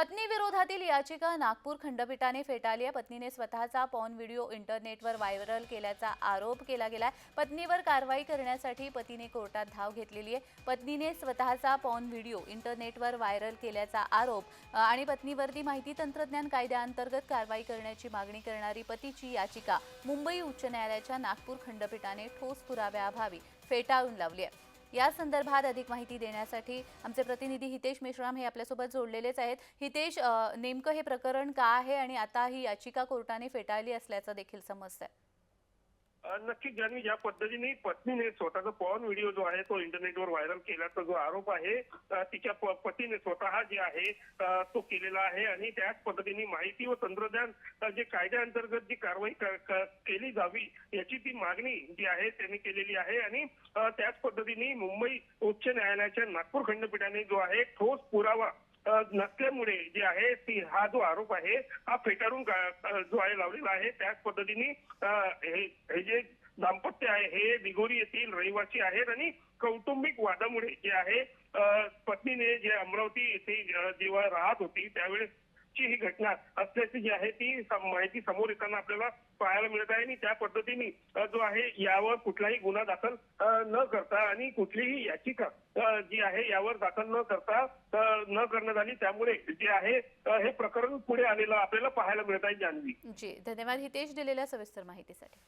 पत्नी विरोधातील याचिका नागपूर खंडपीठाने फेटाळली आहे. पत्नीने स्वतःचा पॉन व्हिडिओ इंटरनेटवर व्हायरल केल्याचा आरोप केला गेलाय. पत्नीवर कारवाई करण्यासाठी पतीने कोर्टात धाव घेतलेली आहे. पत्नीने स्वतःचा पॉन व्हिडिओ इंटरनेटवर व्हायरल केल्याचा आरोप आणि पत्नीवरती माहिती तंत्रज्ञान कायद्याअंतर्गत कारवाई करण्याची मागणी करणारी पतीची याचिका मुंबई उच्च न्यायालयाच्या नागपूर खंडपीठाने ठोस पुराव्याअभावी फेटाळून लावली आहे. या संदर्भात अधिक माहिती देण्यासाठी आमचे प्रतिनिधी हितेश मेश्राम हे आपल्यासोबत जोडलेलेच आहेत. हितेश नेमकं हे प्रकरण का आहे आणि आता ही याचिका कोर्टाने फेटाळली असल्याचं देखील समजतंय. नक्की ज्यांनी ज्या पद्धतीने पत्नीने स्वतःचा पॉन व्हिडिओ जो आहे तो इंटरनेटवर व्हायरल केल्याचा जो आरोप आहे तिच्या पतीने स्वतः जे आहे तो केलेला आहे आणि त्याच पद्धतीने माहिती व तंत्रज्ञान जे कायद्याअंतर्गत जी कारवाई केली जावी याची ती मागणी जी आहे त्यांनी केलेली आहे आणि त्याच पद्धतीने मुंबई उच्च न्यायालयाच्या नागपूर खंडपीठाने जो आहे ठोस पुरावा नसल्यामुळे जे आहे ती हा जो आरोप आहे हा फेटाळून जो आहे लावलेला आहे. त्याच पद्धतीने हे हे जे दाम्पत्य आहे हे दिगोरी येथील रहिवासी आहेत आणि कौटुंबिक वादामुळे जे आहे पत्नीने जे अमरावती येथे जेव्हा राहत होती त्यावेळेस ची ही घटना असल्याची जी आहे ती माहिती समोर येताना आपल्याला पाहायला मिळत आहे. आणि त्या पद्धतीने जो आहे यावर कुठलाही गुन्हा दाखल न करता आणि कुठलीही याचिका जी आहे यावर दाखल न करता न करण्यात आली. त्यामुळे जे आहे हे प्रकरण पुढे आलेलं आपल्याला पाहायला मिळत आहे जान्हवी. जी. धन्यवाद हितेश दिलेल्या सविस्तर माहितीसाठी.